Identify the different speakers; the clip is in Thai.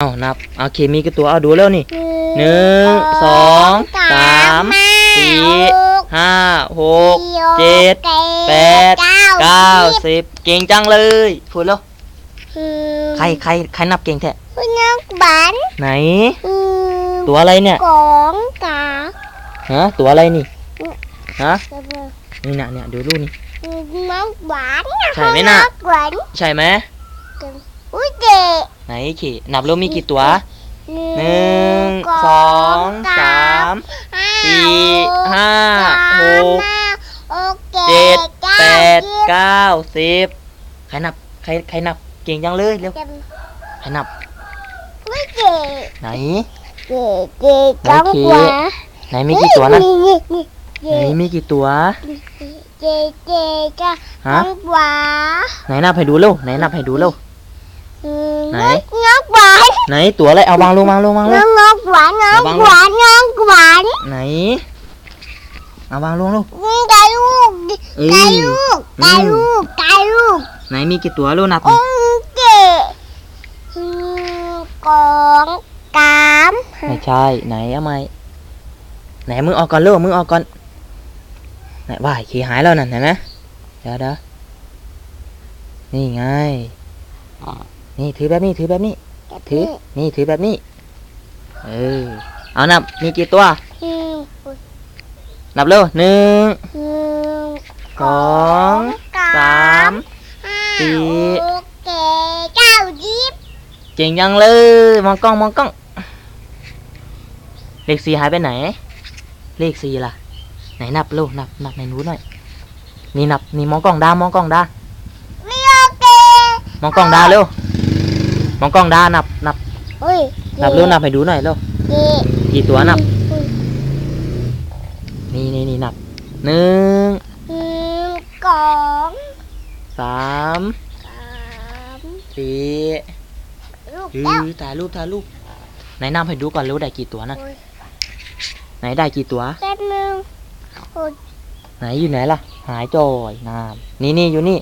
Speaker 1: เอานับเอาเคมีกี่ตัวเอาดูแล้วนี่หนึ่งสองสามสี่ห้าหกเจ็ดแปดเก้าสิบเก่งจังเลยพูดแล้วใครใครใครนับเก่งแท้
Speaker 2: คุณนักบัน
Speaker 1: ไหน
Speaker 2: อืม
Speaker 1: ตัวอะไรเนี่ย
Speaker 2: ของกา
Speaker 1: ฮะตัวอะไรนี่ฮะ
Speaker 2: จะเป็น
Speaker 1: นี่นะเนี่ยดูรูปนี่
Speaker 2: นักบัน
Speaker 1: ใช่ไหมน่ะ
Speaker 2: นักบัน
Speaker 1: ใช่ไหม
Speaker 2: อุ้ยเด็ก
Speaker 1: ไหนขี่นับแล้วมีกี่ตัว
Speaker 2: ห
Speaker 1: หนึ่งสองสามสี่ห้าหก
Speaker 2: โอเค
Speaker 1: เจ็ดแปด
Speaker 2: เก้า
Speaker 1: เก้าสิบใครนับใครใครนับเก่งจังเลยเร็ว
Speaker 2: สิบ
Speaker 1: ใครนับ
Speaker 2: อุ้ยเด็ก
Speaker 1: ไหน
Speaker 2: เด็กเด็กจังกว่า
Speaker 1: ไหนมีกี่ตัวนะ
Speaker 2: นี่นี่นี่
Speaker 1: ไหนมีกี่ตัว
Speaker 2: เด็กเด็กจัง
Speaker 1: ฮะ
Speaker 2: กว่า
Speaker 1: ไหนนับให้ดูเร็วไหนนับให้ดูเร็ว
Speaker 2: อืม
Speaker 1: ไหน
Speaker 2: นักบัน
Speaker 1: ไหนตัวอะไรเอาวางลงวางลงวางล
Speaker 2: น้
Speaker 1: ง
Speaker 2: องนกหวานน้อง
Speaker 1: ระวัง
Speaker 2: หวานน้องหวาน
Speaker 1: ไหนเอาวางลงลง
Speaker 2: นี่ไก่ลูก
Speaker 1: เอ้ย
Speaker 2: ไก่ลูก
Speaker 1: อื
Speaker 2: ไก่
Speaker 1: ม
Speaker 2: ลูกไก่ลูก
Speaker 1: ไหนมีกี่ตัวลูกนับ
Speaker 2: โอเคอืมกองกาม
Speaker 1: ไม่ใช่ไหนเอาไหมไหนมึงออกก่อนเร็วมึงออกก่อนไหนว่ายขี่หายแล้วนั่นเห็นไหมเดี๋ยวเดี๋ยวนี่ไง นี่ถือแบบนี้ถือแบบนี้ ถือ นี่ถือแบบนี้ เออ เอานับ มีกี่ตัว
Speaker 2: อืม
Speaker 1: นับเร็วหนึ่ง
Speaker 2: อืม
Speaker 1: สอง
Speaker 2: กา
Speaker 1: สาม
Speaker 2: ห้า
Speaker 1: สี่
Speaker 2: โอเคเก้ายิบ
Speaker 1: เก่งยังเลย มองกล้องมองกล้อง เลขสี่หายไปไหน เลขสี่ล่ะ ไหนนับเร็วนับนับในนู้นหน่อย นี่นับ นี่มองกล้องดามองกล้องดา
Speaker 2: ไม่โอเค
Speaker 1: มองกล้องดาเร็ว มองกล้องดานับนับ
Speaker 2: อุ้ย
Speaker 1: นับเร็วนับให้ดูหน่อยเร็ว
Speaker 2: เจ็ด
Speaker 1: กี่ตัวนับ
Speaker 2: อุ้ย
Speaker 1: นี่นี่นี่นับหนึ่ง
Speaker 2: อืมกอง
Speaker 1: สาม
Speaker 2: สาม
Speaker 1: สี่
Speaker 2: ลูก
Speaker 1: อื
Speaker 2: แล้ว
Speaker 1: อถ่ายรูปถ่ายรูปไหนนับให้ดูก่อนเร็วได้กี่ตัวนะ
Speaker 2: โอ้ย
Speaker 1: ไหนได้กี่ตัว
Speaker 2: แป๊บนึงโอ้ย
Speaker 1: ไหนอยู่ไหนล่ะ หายจอยน้ำนี่นี่อยู่นี่